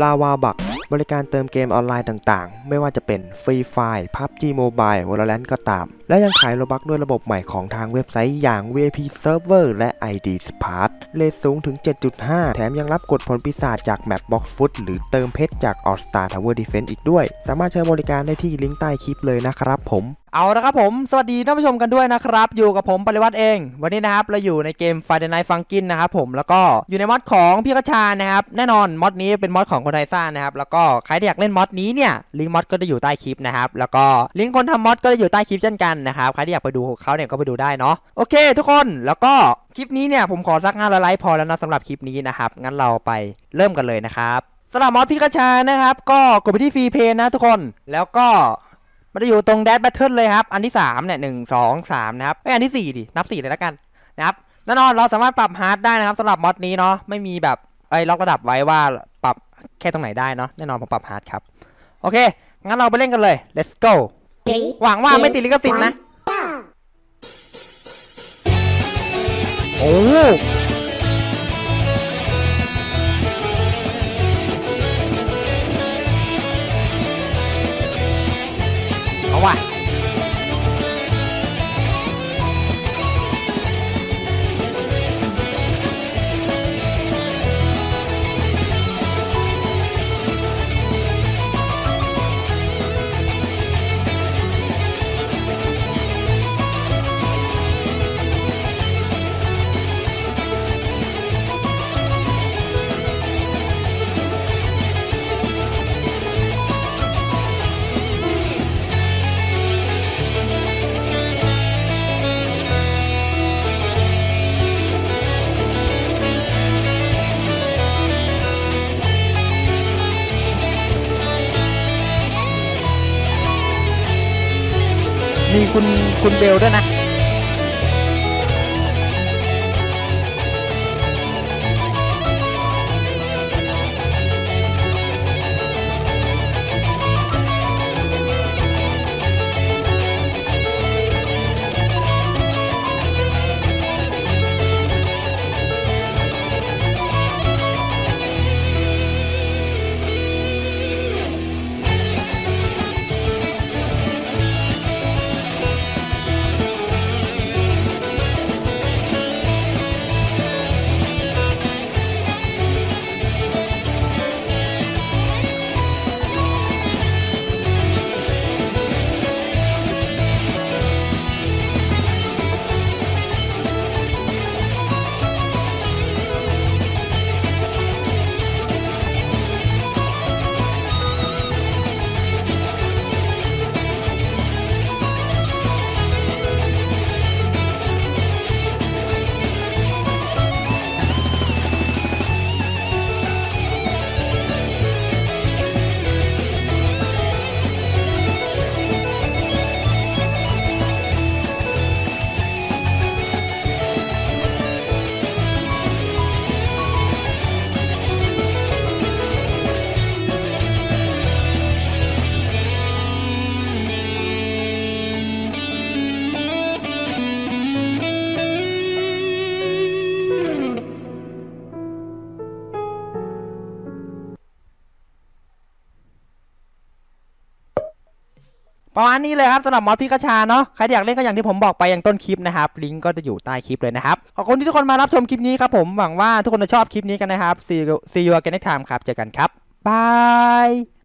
ลาวาบักบริการเติมเกมออนไลน์ต่างๆ ไม่ว่าจะเป็นฟรีไฟ PUBG Mobile Valorant ก็ตาม และยังขายโลบักด้วยระบบใหม่ของทางเว็บไซต์อย่าง VIP Server และ ID Smart เลทสูงถึง 7.5 แถมยังรับกดผลปีศาจจากแมป Box Foot หรือเติมเพชรจาก All Star Tower Defense อีกด้วย สามารถใช้บริการได้ที่ลิงก์ใต้คลิปเลยนะครับผม เอาละครับผม สวัสดีท่านผู้ชมกันด้วยนะครับ อยู่กับผมปริวัติเอง วันนี้นะครับ เราอยู่ในเกม Friday Night Funkin นะครับผม แล้วก็อยู่ในมอดของพี่กระชานะครับ แน่นอนมอดนี้เป็นมอดของคนไทยซ่านะครับ แล้วก็ใครที่อยากเล่นมอดนี้เนี่ย ลิงก์มอดก็จะอยู่ใต้คลิปนะครับ แล้วก็ลิงก์คนทำมอดก็จะอยู่ใต้คลิปเช่นกันนะครับ ใครที่อยากไปดูเขาเนี่ยก็ไปดูได้เนาะ โอเค ทุกคน แล้วก็คลิปนี้เนี่ยผมขอสัก500ไลค์พอแล้วนะสำหรับคลิปนี้นะครับ งั้นเราไปเริ่มกันเลยนะครับสำหรับมอดพี่กระชานะครับ ก็กดไปที่ฟรีเพย์นะทุกคน แล้วก็ มันจะอยู่ตรงแดดแบทเทิลเลยครับ อันที่3เนี่ยหนึ่งสองสามนะครับไม่อันที่ 4 ดิ นับ 4 เลยแล้วกันนะครับแน่นอนเราสามารถปรับฮาร์ดได้นะครับสำหรับมอดนี้เนาะไม่มีแบบไอ้ยล็อกระดับไว้ว่าปรับแค่ตรงไหนได้เนาะแน่นอนผมปรับฮาร์ดครับ โอเค งั้นเราไปเล่นกันเลย let's go Three, หวังว่าไม่ติดลิขสิทธิ์นะ โอ้ มีคุณคุณเบลด้วยนะ ประมาณนี้เลยครับสำหรับมอสพิกาชาเนาะใครอยากเล่นก็อย่างที่ผมบอกไปอย่างต้นคลิปนะครับลิงก์ก็จะอยู่ใต้คลิปเลยนะครับขอบคุณที่ทุกคนมารับชมคลิปนี้ครับผมหวังว่าทุกคนจะชอบคลิปนี้กันนะครับ see you again next time ครับเจอกันครับบาย